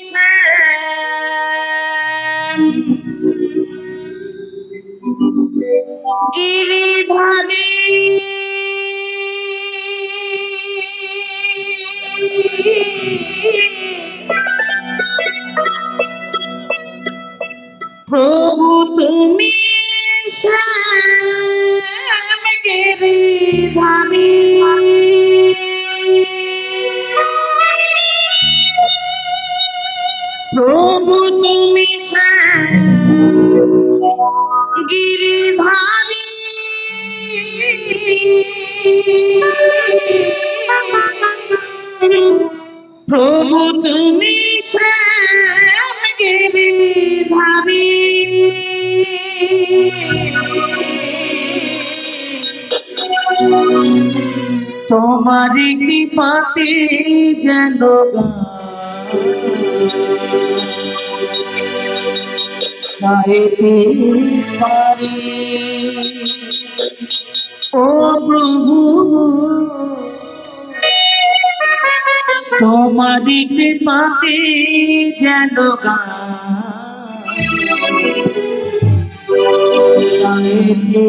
শ্যাম গিরিধারী প্রভু প্রভু তুমি গিরিধারী তোমার কৃপাতে যেন গাইতে পারি ও প্রভু তোমার কৃপাতে যেন গাইতে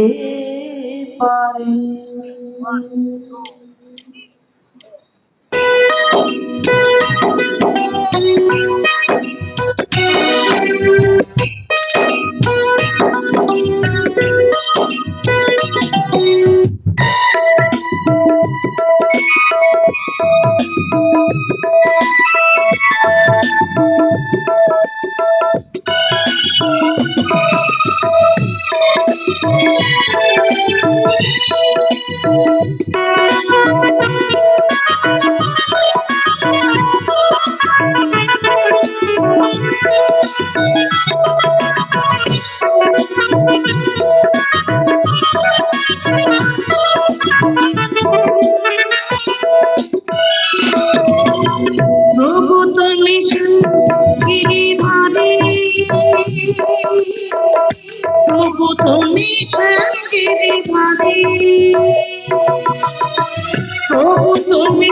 গিরিধারী প্রভু তুমি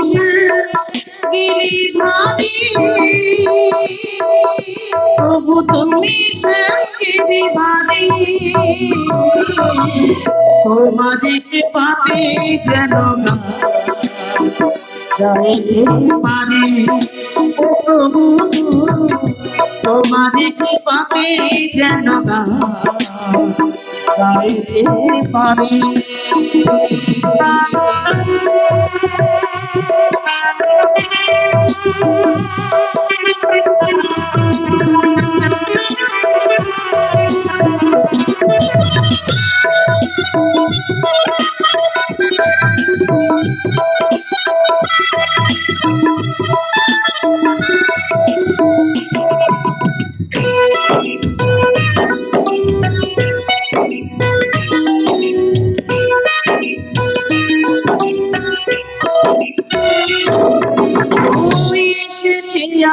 গিরিধারী প্রভু তুমি গিরিধারী তোমাদের পাতে যেন না যাইতে পারি প্রভু তোমার কৃপাতে যেন গাইতে পারি তুই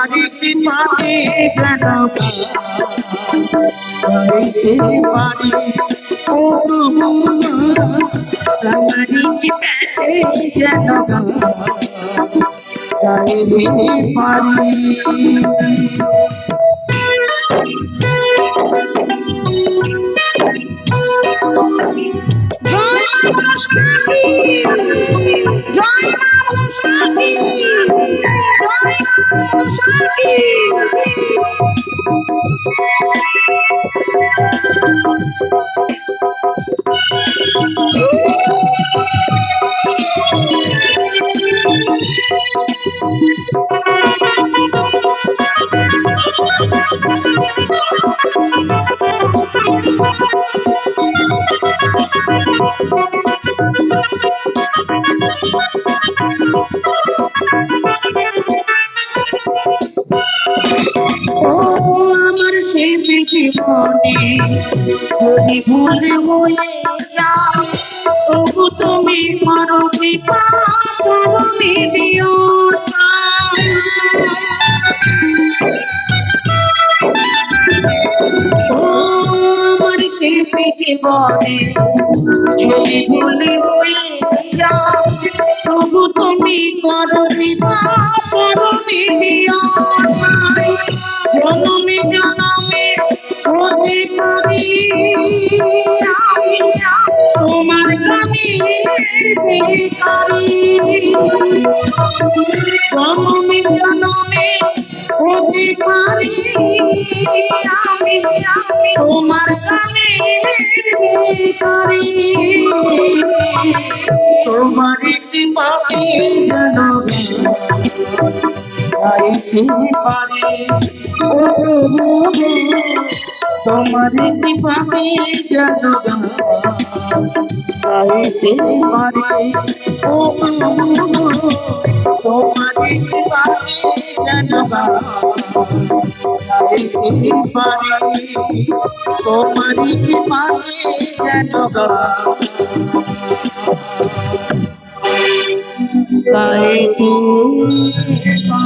তোমার কৃপাতে যেন গাইতে পারি ও প্রভু তোমার কৃপাতে যেন গাইতে পারি Thank you. যদি ভুল হয়ে যায় তবু তুমি করো কৃপা চরণে দিও আমার শিল্পী জীবনে যদি ভুল হয়ে যায় তবু তুমি করো কৃপা চরণে দিও জনমে জনমে তোমার জনমে জনমে পারি আমি তোমার তোমার কৃপাতে যেন গাইতে পারি তোমার কৃপাতে যেন গাইতে পারি ও তোমার কৃপাতে যেন গাইতে পারি তোমার কৃপাতে যেন গাইতে পারি